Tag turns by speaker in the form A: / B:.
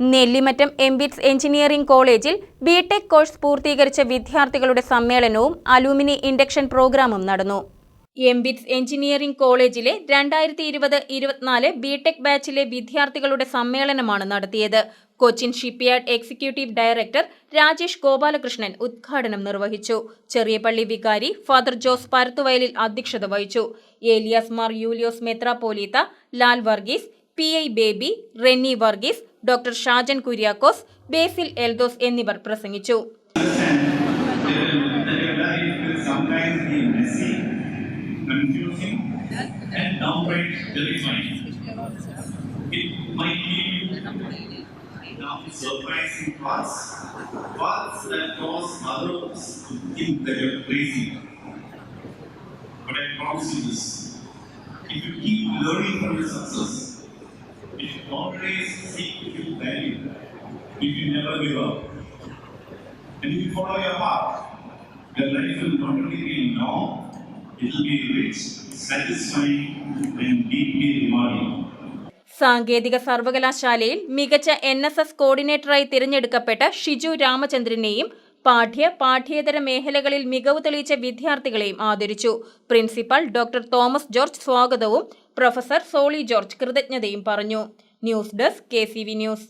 A: Nellimattam MBITS engineering കോളേജിൽ BTech course പൂർത്തീകരിച്ച വിദ്യാർത്ഥികളുടെ സമ്മേളനവും അലൂമിനി ഇൻഡക്ഷൻ പ്രോഗ്രാമും നടന്നു. എംബിറ്റ്സ് എഞ്ചിനീയറിംഗ് കോളേജിലെ രണ്ടായിരത്തി ഇരുപത് ഇരുപത്തിനാല് ബിടെക് ബാച്ചിലെ വിദ്യാർത്ഥികളുടെ സമ്മേളനമാണ് നടത്തിയത്. Cochin shipyard executive director Rajesh Gopalakrishnan ഉദ്ഘാടനം നിർവഹിച്ചു. ചെറിയപള്ളി വികാരി ഫാദർ ജോസ് പരത്തുവയലിൽ അധ്യക്ഷത വഹിച്ചു. Elias Mar Yulios മെത്രാപോലീത്ത Lal Varghese P I Baby Renny Varghese doctor Shajan Kuriakose Basil Eldhose എന്നിവർ പ്രസംഗിച്ചു
B: that your life will sometimes be messy, confusing, and downright terrifying. It might lead you down surprising paths, paths that cause others to think that you're crazy. But I promise you this if you keep learning from your success, you always seek to value. if you never give up, and if you follow your path, your life will not only be long, it will be rich, satisfying, and deeply rewarding.
A: സാങ്കേതിക സർവകലാശാലയിൽ മികച്ച N S S കോർഡിനേറ്ററായി തിരഞ്ഞെടുക്കപ്പെട്ട ഷിജു രാമചന്ദ്രനെയും പാഠ്യ പാഠ്യേതര മേഖലകളിൽ മികവ് തെളിയിച്ച വിദ്യാർത്ഥികളെയും ആദരിച്ചു പ്രിൻസിപ്പൽ ഡോക്ടർ തോമസ് ജോർജ് സ്വാഗതവും പ്രൊഫസർ സോളി ജോർജ് കൃതജ്ഞതയും പറഞ്ഞു. News desk K news.